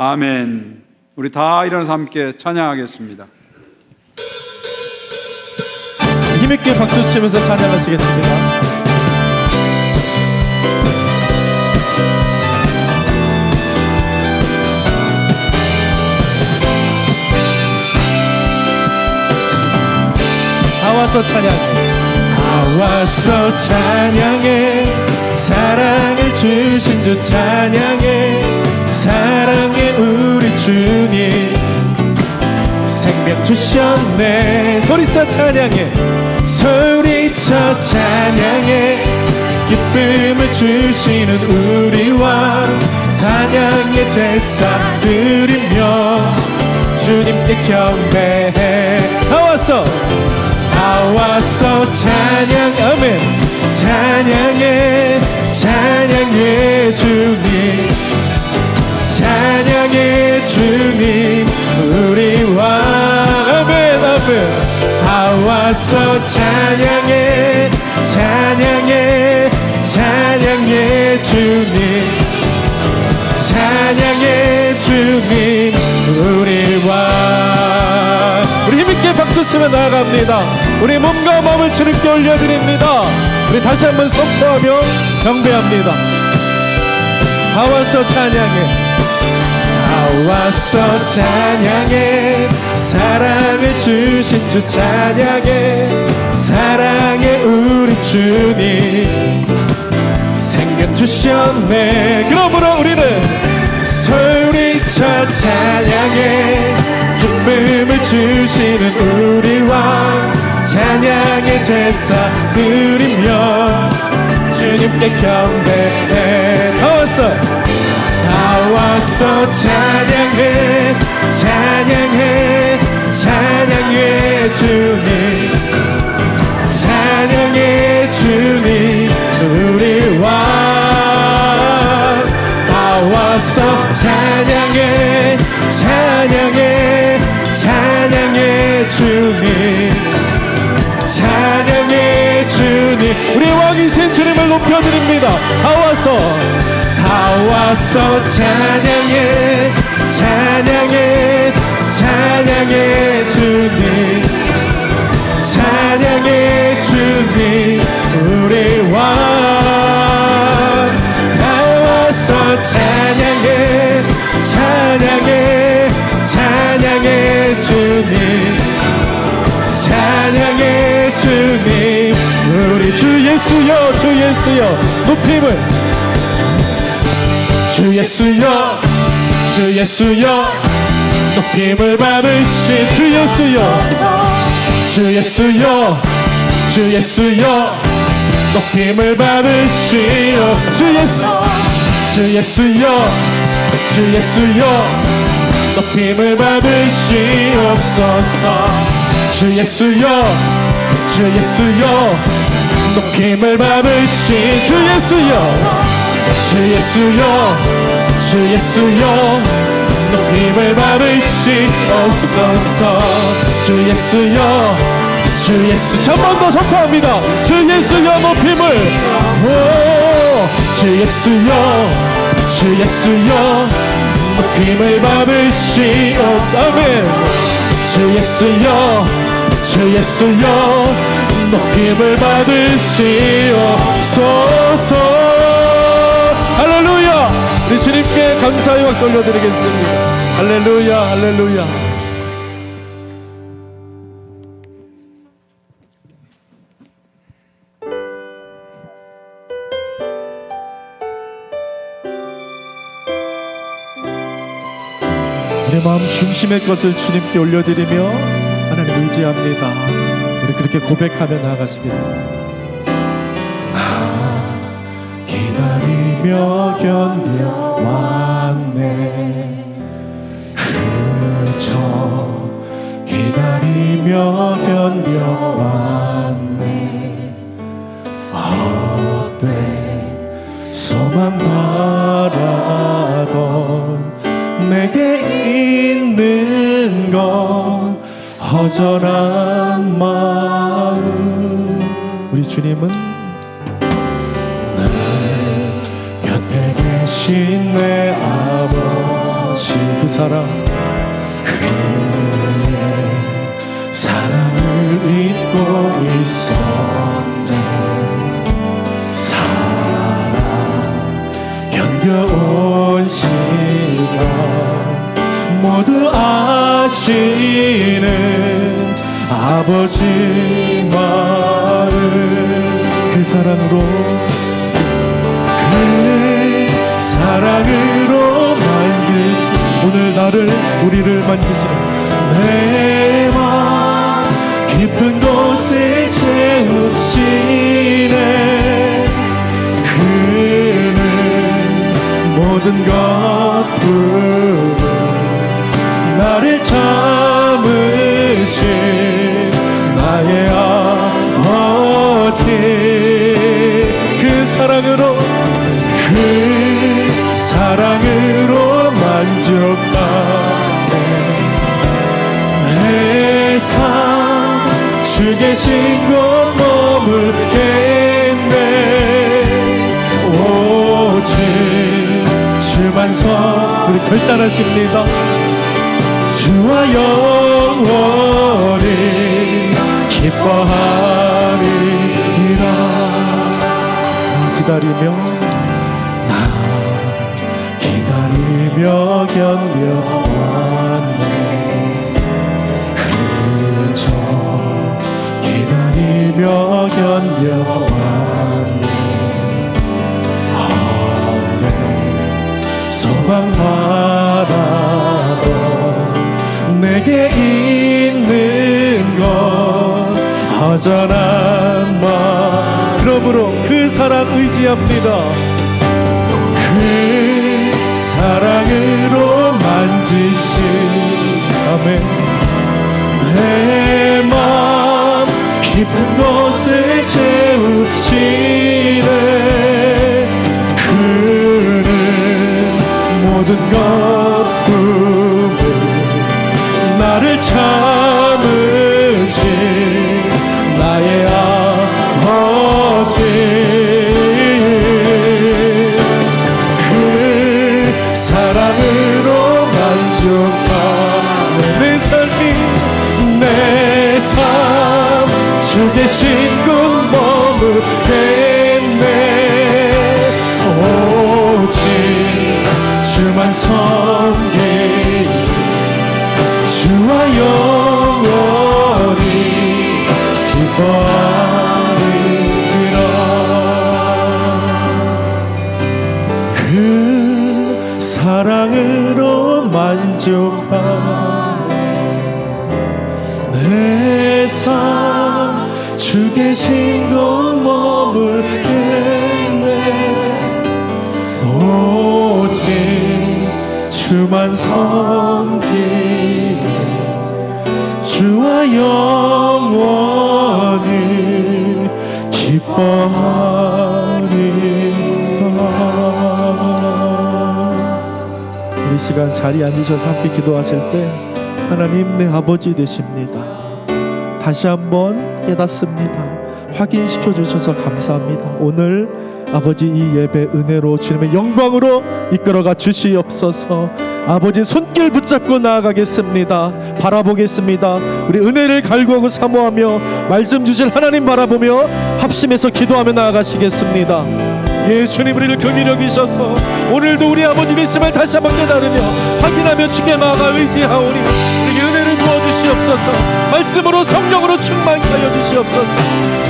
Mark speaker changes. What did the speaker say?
Speaker 1: 아멘. 우리 다 일어나서 함께 찬양하겠습니다.
Speaker 2: 힘있게 박수 치면서 찬양하시겠습니다. 다 와서 찬양해. 다 와서 찬양해. 사랑을 주신 주 찬양해. 사랑해 우리 주님. 생명 주셨네. 소리쳐 찬양해. 소리쳐 찬양해. 기쁨을 주시는 우리 왕 사냥의 제사 드리며 주님께 경배해. 다 왔어 다 왔어 찬양 아멘 찬양해 와서 찬양해 찬양해 찬양해 주님. 찬양해 주님 우리 왕 우리 힘있게 박수치며 나아갑니다. 우리 몸과 마음을 주님께 올려드립니다. 우리 다시 한번 선포하며 경배합니다. 다 와서 찬양해 다 와서 찬양해. 사랑을 주신 주 찬양해. 사랑해 우리 주님. 생명 주셨네. 그러므로 우리는 소리쳐 찬양해. 기쁨을 주시는 우리 왕 찬양의 제사 드리며 주님께 경배해. 다 왔어 다 와서 찬양해 찬양해 찬양해 주님. 찬양해 주님. 우리 왕다 와서 찬양해 찬양해 찬양해 주님. 찬양해 주님. 우리 왕이신 주님을 높여드립니다. 다 와서 다 와서 찬양해 찬양해 찬양해 주님. 찬양해 주님 우리 왕다 와서 찬양해 찬양해 찬양해 주님. 찬양해 주님. 우리 주 예수여 주 예수여 높임을 주 예수여 주 예수여 높임을 받으신 주 예수여 주 예수여 주 예수여 높임을 받으시오 주 예수 주 예수여 주 예수여 높임을 받으시옵소서 주 예수여 주 예수여 높임을 받으신 주 예수여 주 예수여 주 예수여 높임을 받으시옵소서? 주 예수여 주 예수 한번더 선포합니다. 주 예수여 높임을? 오 주 예수여 주 예수여 높임을 받으시옵소서 아멘. 주 예수여 주 예수여 높임을 받으시옵소서? 할렐루야! 우리 주님께 감사의 박수 올려드리겠습니다 할렐루야 할렐루야 우리 마음 중심의 것을 주님께 올려드리며 하나님 의지합니다. 우리 그렇게 고백하며 나아가시겠습니다. 기다리며 견뎌 기다리며 견뎌왔네. 어때? 소망 바라던 내게 있는 건 허전한 마음. 우리 주님은 곁에 계신 내 아버지 그 사랑 아버지 마을 그 사랑으로 그 사랑으로 만지시 오늘 나를 우리를 만지시는 내맘 깊은 곳에 채우시네. 그는 모든 것풀 그 사랑으로 만족하네. 내 삶 주 계신 곳 머물겠네. 오직 주만 서 우리 결단하십니다. 주와 영원히 기뻐하리라. 기다리며 기다리며 견뎌왔네. 그저 기다리며 견뎌왔네. 아래 소망 바라던 내게 있는 건 허전한 마 그러므로 그 사랑 의지합니다 사랑으로 만지시 아멘 내맘 깊은 곳에 채우시네. 그는 모든 것 계신 곳 머무겠네. 오직 주만 섬기 주와 영원히 기뻐하리라. 그 사랑으로 만족하네 내 삶 주 계신 곳 머물겠네. 오직 주만 섬기네. 주와 영원히 기뻐하리라. 우리 시간 자리에 앉으셔서 함께 기도하실 때 하나님 내 아버지 되십니다 다시 한번 깨닫습니다. 확인시켜 주셔서 감사합니다. 오늘 아버지 이 예배 은혜로 주님의 영광으로 이끌어가 주시옵소서. 아버지 손길 붙잡고 나아가겠습니다. 바라보겠습니다. 우리 은혜를 갈구하고 사모하며 말씀 주실 하나님 바라보며 합심해서 기도하며 나아가시겠습니다. 예 주님 우리를 긍휼히 여기셔서 오늘도 우리 아버지 되심을 다시 한번 깨달으며 확인하며 주께 나아가 의지하오니 은혜를 부어 주시옵소서. 말씀으로 성령으로 충만케 하여 주시옵소서